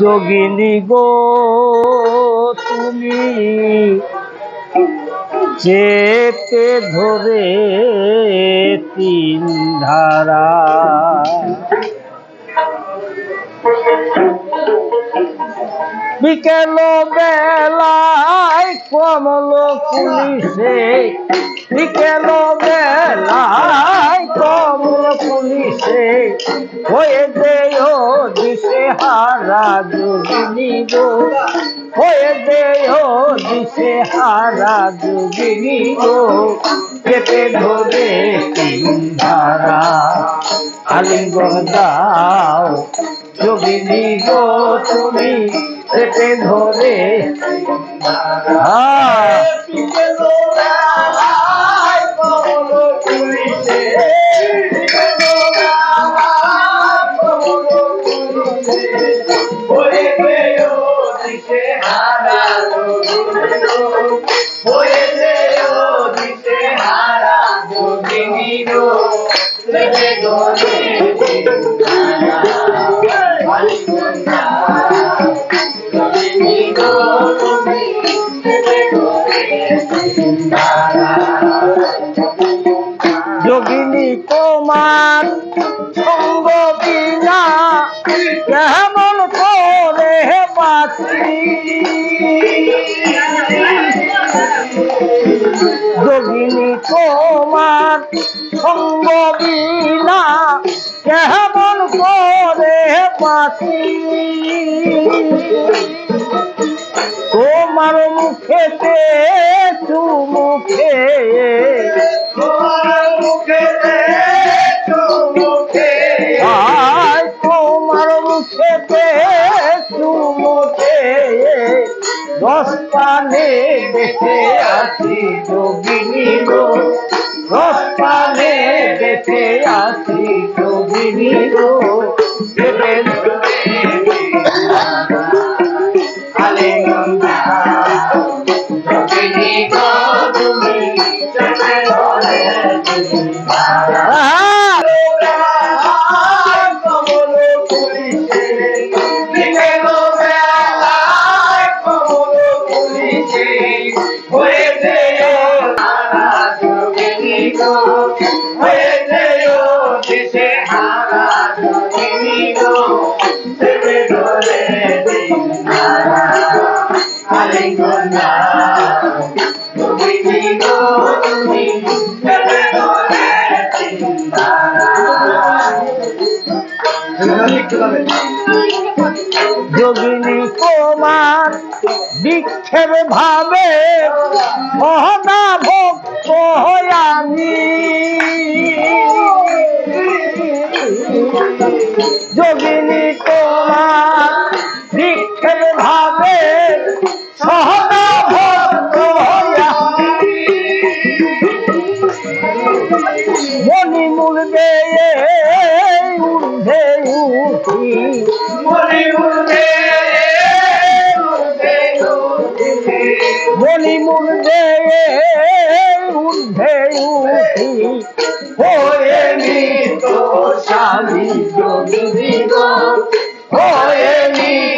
যোগিনী গো তুমি চেপে ধরে তিন ধারা। বিকেল বেলায় কমল পুলিশে বিকেল বেলায় পুলিশে হয়ে দেও দিশে হারা যোগিনী গো। হয়ে দেও দিশে হারা যোগিনী গো। কেটে ধরে ধারা আলিঙ্গন দাও যোগিনী গো তুমি, পেটে ধরে হ্যাঁ তোমার সঙ্গ বিনা কেমন করে বাঁচি যোগিনী, তোমার সঙ্গ বিনা কেমন করে বাঁচি তোমার মুখেতে চুমুখে রস্তানে বেঁচে আছি যোগিনী গো। রস্তানে বেঁচে আছি যোগিনী গো। যোগিনী তোমার বিক্ষেপ ভাবে মহনা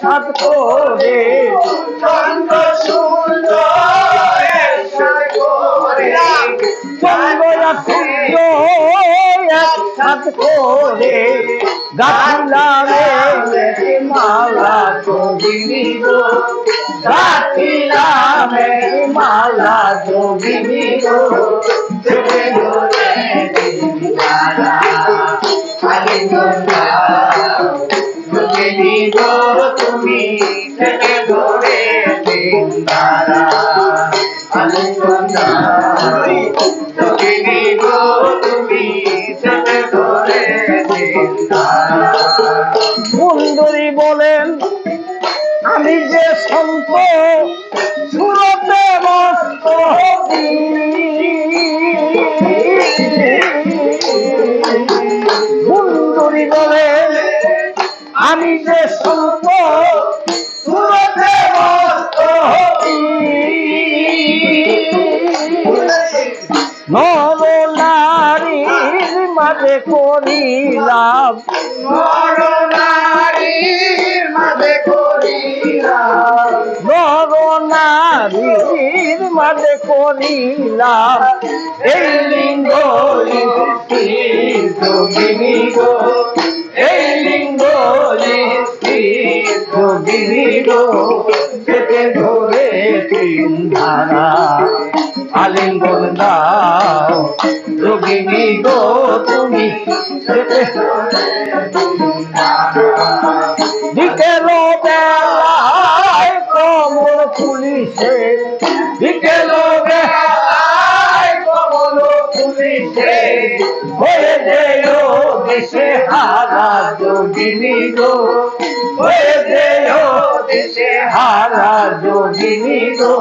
সাত করে চন্দ্র সূর্য সাত করে চন্দ্র সূর্য সাত করে গাছিলামে মালা যোগিনী গো গাছিলামে মালা যোগিনী গো Hallelujah. তুমি চেপে ধরে সুন্দরী বলেন আমি যে সন্ত সুরতে সুন্দরী বলেন আমি যে সন্ত নর নারীর মাঝে করিলাম। নর নারীর মাঝে করিলাম। নর নারীর মাঝে করিলাম। এই লিঙ্গ এই লিঙ্গ যোগিনী গো। তিন ধারা। আলিঙ্গন দাও যোগিনী গো তুমি। বিকেল বেলায় কমল পুলিশে বিকেল বেলায় কমল পুলিশে হয়ে যেও দেশে হারা যোগিনী গো। হয়ে হারা যোগিনী গো,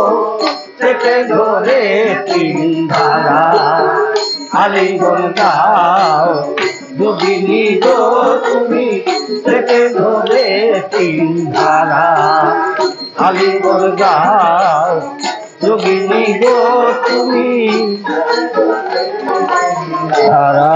চেপে ধরে তিন ধারা। আলিঙ্গন দাও যোগিনী গো, তুমি চেপে ধরে তিন ধারা। আলিঙ্গন দাও যোগিনী গো, তুমি ধারা।